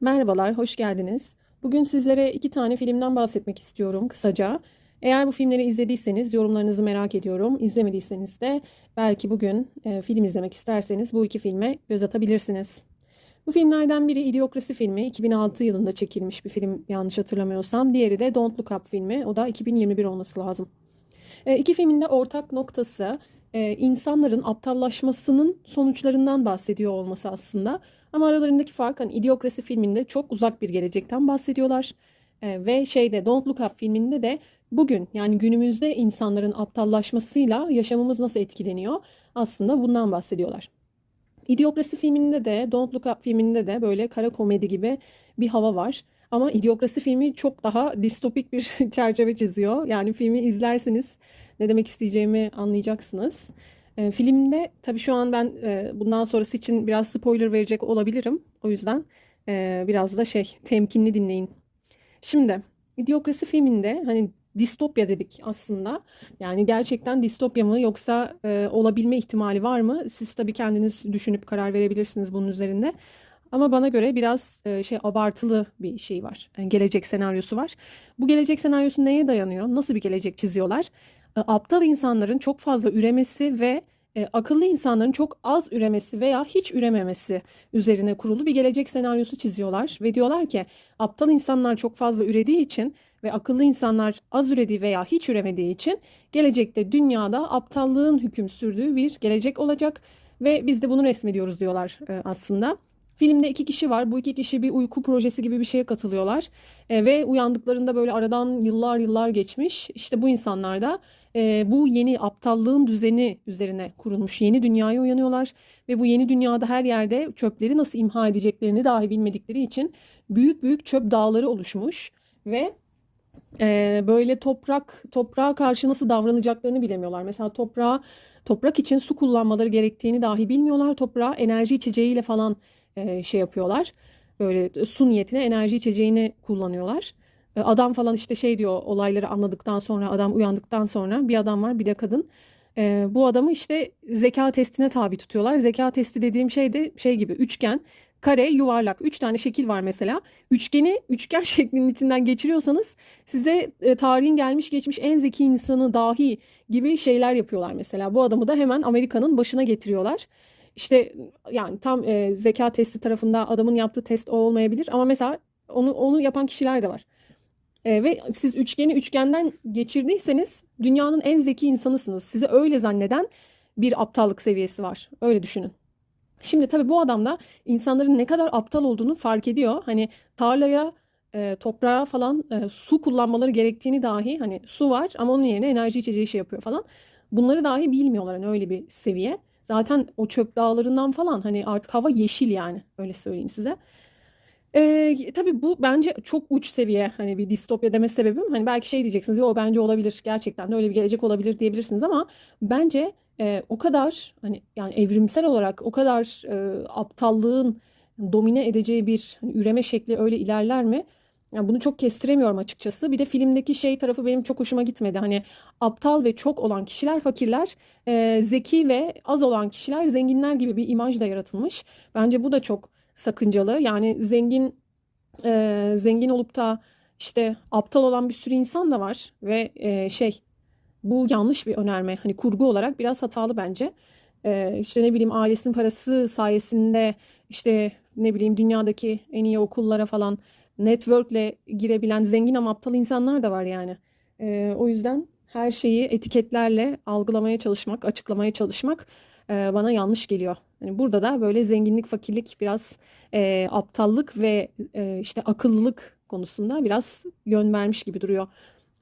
Merhabalar, hoş geldiniz. Bugün sizlere iki tane filmden bahsetmek istiyorum kısaca. Eğer bu filmleri izlediyseniz yorumlarınızı merak ediyorum. İzlemediyseniz de belki bugün e, film izlemek isterseniz bu iki filme göz atabilirsiniz. Bu filmlerden biri İdiokrasi filmi, 2006 yılında çekilmiş bir film yanlış hatırlamıyorsam. Diğeri de Don't Look Up filmi, o da 2021 olması lazım. E, iki filmin de ortak noktası e, insanların aptallaşmasının sonuçlarından bahsediyor olması aslında. Ama aralarındaki fark hani İdiokrasi filminde çok uzak bir gelecekten bahsediyorlar. E, ve şeyde Don't Look Up filminde de bugün yani günümüzde insanların aptallaşmasıyla yaşamımız nasıl etkileniyor aslında bundan bahsediyorlar. İdiokrasi filminde de Don't Look Up filminde de böyle kara komedi gibi bir hava var. Ama İdiokrasi filmi çok daha distopik bir çerçeve çiziyor. Yani filmi izlerseniz ne demek isteyeceğimi anlayacaksınız. E, filmde tabii şu an ben e, bundan sonrası için biraz spoiler verecek olabilirim. O yüzden e, biraz da şey temkinli dinleyin. Şimdi İdiokrasi filminde hani distopya dedik aslında. Yani gerçekten distopya mı yoksa e, olabilme ihtimali var mı? Siz tabii kendiniz düşünüp karar verebilirsiniz bunun üzerinde. Ama bana göre biraz e, şey abartılı bir şey var. Yani gelecek senaryosu var. Bu gelecek senaryosu neye dayanıyor? Nasıl bir gelecek çiziyorlar? E, aptal insanların çok fazla üremesi ve e, akıllı insanların çok az üremesi veya hiç ürememesi üzerine kurulu bir gelecek senaryosu çiziyorlar ve diyorlar ki aptal insanlar çok fazla ürediği için ve akıllı insanlar az ürediği veya hiç üremediği için gelecekte dünyada aptallığın hüküm sürdüğü bir gelecek olacak ve biz de bunu resmediyoruz diyorlar e, aslında. Filmde iki kişi var. Bu iki kişi bir uyku projesi gibi bir şeye katılıyorlar. E, ve uyandıklarında böyle aradan yıllar yıllar geçmiş. İşte bu insanlar da e, bu yeni aptallığın düzeni üzerine kurulmuş yeni dünyaya uyanıyorlar. Ve bu yeni dünyada her yerde çöpleri nasıl imha edeceklerini dahi bilmedikleri için büyük büyük çöp dağları oluşmuş. Ve e, böyle toprak toprağa karşı nasıl davranacaklarını bilemiyorlar. Mesela toprağa toprak için su kullanmaları gerektiğini dahi bilmiyorlar. Toprağa enerji içeceğiyle falan e, şey yapıyorlar. Böyle su niyetine enerji içeceğini kullanıyorlar. E, adam falan işte şey diyor olayları anladıktan sonra adam uyandıktan sonra bir adam var bir de kadın. E, bu adamı işte zeka testine tabi tutuyorlar. Zeka testi dediğim şey de şey gibi üçgen, kare, yuvarlak. Üç tane şekil var mesela. Üçgeni üçgen şeklinin içinden geçiriyorsanız size e, tarihin gelmiş geçmiş en zeki insanı dahi gibi şeyler yapıyorlar mesela. Bu adamı da hemen Amerika'nın başına getiriyorlar. İşte yani tam e, zeka testi tarafında adamın yaptığı test o olmayabilir ama mesela onu onu yapan kişiler de var. E, ve siz üçgeni üçgenden geçirdiyseniz dünyanın en zeki insanısınız. Size öyle zanneden bir aptallık seviyesi var. Öyle düşünün. Şimdi tabii bu adam da insanların ne kadar aptal olduğunu fark ediyor. Hani tarlaya, e, toprağa falan e, su kullanmaları gerektiğini dahi hani su var ama onun yerine enerji içeceği şey yapıyor falan. Bunları dahi bilmiyorlar hani öyle bir seviye. Zaten o çöp dağlarından falan hani artık hava yeşil yani öyle söyleyeyim size. Ee, tabii bu bence çok uç seviye hani bir distopya deme sebebim. Hani belki şey diyeceksiniz ya o bence olabilir gerçekten de öyle bir gelecek olabilir diyebilirsiniz ama bence e, o kadar hani yani evrimsel olarak o kadar e, aptallığın domine edeceği bir hani, üreme şekli öyle ilerler mi? Yani bunu çok kestiremiyorum açıkçası. Bir de filmdeki şey tarafı benim çok hoşuma gitmedi. Hani aptal ve çok olan kişiler fakirler, e, zeki ve az olan kişiler zenginler gibi bir imaj da yaratılmış. Bence bu da çok sakıncalı. Yani zengin e, zengin olup da işte aptal olan bir sürü insan da var ve e, şey bu yanlış bir önerme. Hani kurgu olarak biraz hatalı bence. E, işte ne bileyim ailesinin parası sayesinde işte ne bileyim dünyadaki en iyi okullara falan network'le girebilen zengin ama aptal insanlar da var yani. E, o yüzden her şeyi etiketlerle algılamaya çalışmak, açıklamaya çalışmak e, bana yanlış geliyor. Yani burada da böyle zenginlik, fakirlik, biraz e, aptallık ve e, işte akıllılık konusunda biraz yön vermiş gibi duruyor.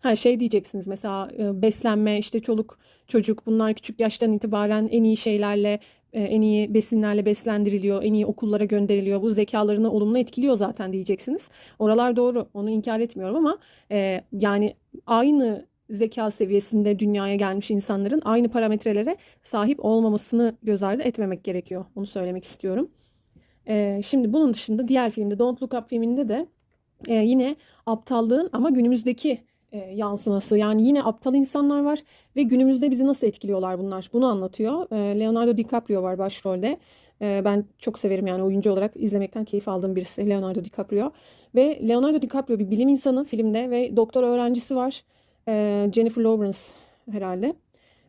Her şey diyeceksiniz mesela e, beslenme, işte çoluk, çocuk bunlar küçük yaştan itibaren en iyi şeylerle en iyi besinlerle beslendiriliyor, en iyi okullara gönderiliyor. Bu zekalarını olumlu etkiliyor zaten diyeceksiniz. Oralar doğru, onu inkar etmiyorum ama e, yani aynı zeka seviyesinde dünyaya gelmiş insanların aynı parametrelere sahip olmamasını göz ardı etmemek gerekiyor. Onu söylemek istiyorum. E, şimdi bunun dışında diğer filmde Don't Look Up filminde de e, yine aptallığın ama günümüzdeki e, yansıması. Yani yine aptal insanlar var ve günümüzde bizi nasıl etkiliyorlar bunlar? Bunu anlatıyor. E, Leonardo DiCaprio var başrolde E, ben çok severim yani oyuncu olarak izlemekten keyif aldığım birisi Leonardo DiCaprio. Ve Leonardo DiCaprio bir bilim insanı filmde ve doktor öğrencisi var. E, Jennifer Lawrence herhalde.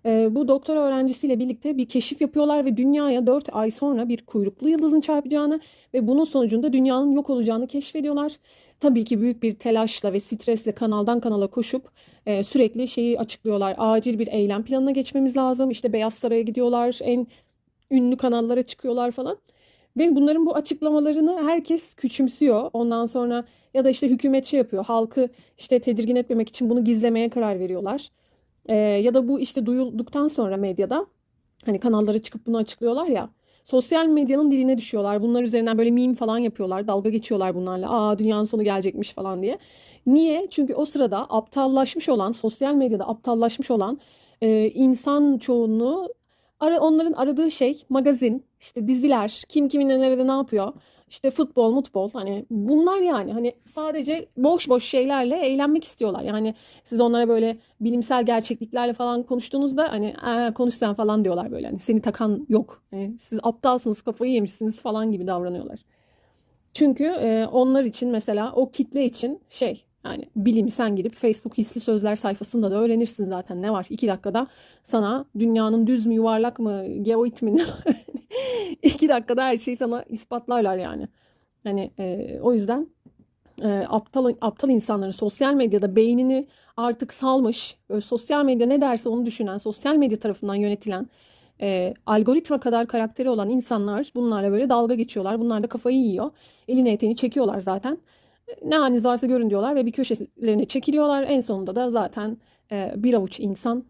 E, bu doktor öğrencisiyle birlikte bir keşif yapıyorlar ve dünyaya 4 ay sonra bir kuyruklu yıldızın çarpacağını ve bunun sonucunda dünyanın yok olacağını keşfediyorlar. Tabii ki büyük bir telaşla ve stresle kanaldan kanala koşup e, sürekli şeyi açıklıyorlar. Acil bir eylem planına geçmemiz lazım. İşte Beyaz Saray'a gidiyorlar. En ünlü kanallara çıkıyorlar falan. Ve bunların bu açıklamalarını herkes küçümsüyor. Ondan sonra ya da işte hükümet şey yapıyor. Halkı işte tedirgin etmemek için bunu gizlemeye karar veriyorlar. Ee, ya da bu işte duyulduktan sonra medyada hani kanallara çıkıp bunu açıklıyorlar ya. Sosyal medyanın diline düşüyorlar. Bunlar üzerinden böyle meme falan yapıyorlar. Dalga geçiyorlar bunlarla. Aa dünyanın sonu gelecekmiş falan diye. Niye? Çünkü o sırada aptallaşmış olan, sosyal medyada aptallaşmış olan e, insan çoğunluğu onların aradığı şey magazin, işte diziler, kim kiminle nerede ne yapıyor. İşte futbol, mutbol hani bunlar yani hani sadece boş boş şeylerle eğlenmek istiyorlar. Yani siz onlara böyle bilimsel gerçekliklerle falan konuştuğunuzda hani "Aa, konuş falan diyorlar böyle. Hani seni takan yok. Hani siz aptalsınız, kafayı yemişsiniz falan gibi davranıyorlar. Çünkü e, onlar için mesela o kitle için şey yani bilimi sen gidip Facebook hisli sözler sayfasında da öğrenirsin zaten ne var. İki dakikada sana dünyanın düz mü yuvarlak mı geoid mi? iki dakikada her şeyi sana ispatlarlar yani. Hani e, o yüzden e, aptal aptal insanların sosyal medyada beynini artık salmış, böyle sosyal medya ne derse onu düşünen, sosyal medya tarafından yönetilen e, algoritma kadar karakteri olan insanlar bunlarla böyle dalga geçiyorlar. Bunlar da kafayı yiyor. Elini eteğini çekiyorlar zaten. Ne haliniz varsa görün diyorlar ve bir köşelerine çekiliyorlar. En sonunda da zaten e, bir avuç insan,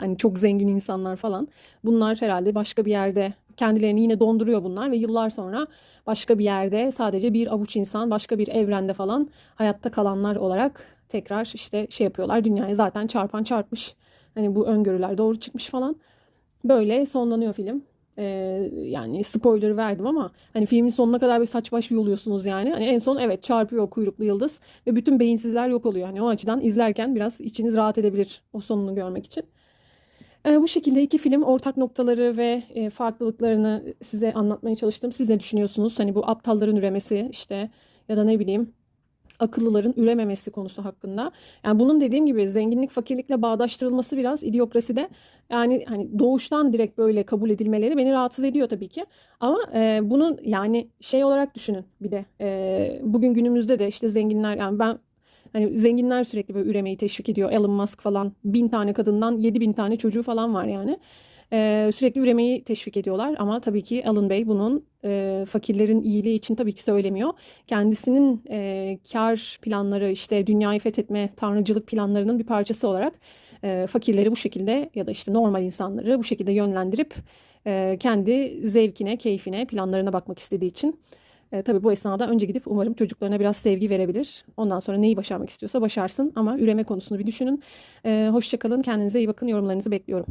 yani çok zengin insanlar falan. Bunlar herhalde başka bir yerde kendilerini yine donduruyor bunlar ve yıllar sonra başka bir yerde sadece bir avuç insan başka bir evrende falan hayatta kalanlar olarak tekrar işte şey yapıyorlar. Dünyaya zaten çarpan çarpmış. Hani bu öngörüler doğru çıkmış falan. Böyle sonlanıyor film. Ee, yani spoiler verdim ama hani filmin sonuna kadar bir saç baş yoluyorsunuz yani. Hani en son evet çarpıyor kuyruklu yıldız ve bütün beyinsizler yok oluyor. Hani o açıdan izlerken biraz içiniz rahat edebilir o sonunu görmek için. Ee, bu şekilde iki film ortak noktaları ve e, farklılıklarını size anlatmaya çalıştım. Siz ne düşünüyorsunuz? Hani bu aptalların üremesi işte ya da ne bileyim akıllıların ürememesi konusu hakkında. Yani bunun dediğim gibi zenginlik fakirlikle bağdaştırılması biraz idiokraside yani hani doğuştan direkt böyle kabul edilmeleri beni rahatsız ediyor tabii ki. Ama e, bunun yani şey olarak düşünün bir de e, bugün günümüzde de işte zenginler yani ben Hani zenginler sürekli böyle üremeyi teşvik ediyor. Elon Musk falan bin tane kadından yedi bin tane çocuğu falan var yani. Ee, sürekli üremeyi teşvik ediyorlar ama tabii ki Alan Bey bunun e, fakirlerin iyiliği için tabii ki söylemiyor. Kendisinin e, kar planları işte dünyayı fethetme, tanrıcılık planlarının bir parçası olarak e, fakirleri bu şekilde ya da işte normal insanları bu şekilde yönlendirip e, kendi zevkine, keyfine, planlarına bakmak istediği için e, tabii bu esnada önce gidip umarım çocuklarına biraz sevgi verebilir. Ondan sonra neyi başarmak istiyorsa başarsın ama üreme konusunu bir düşünün. E, Hoşçakalın, kendinize iyi bakın, yorumlarınızı bekliyorum.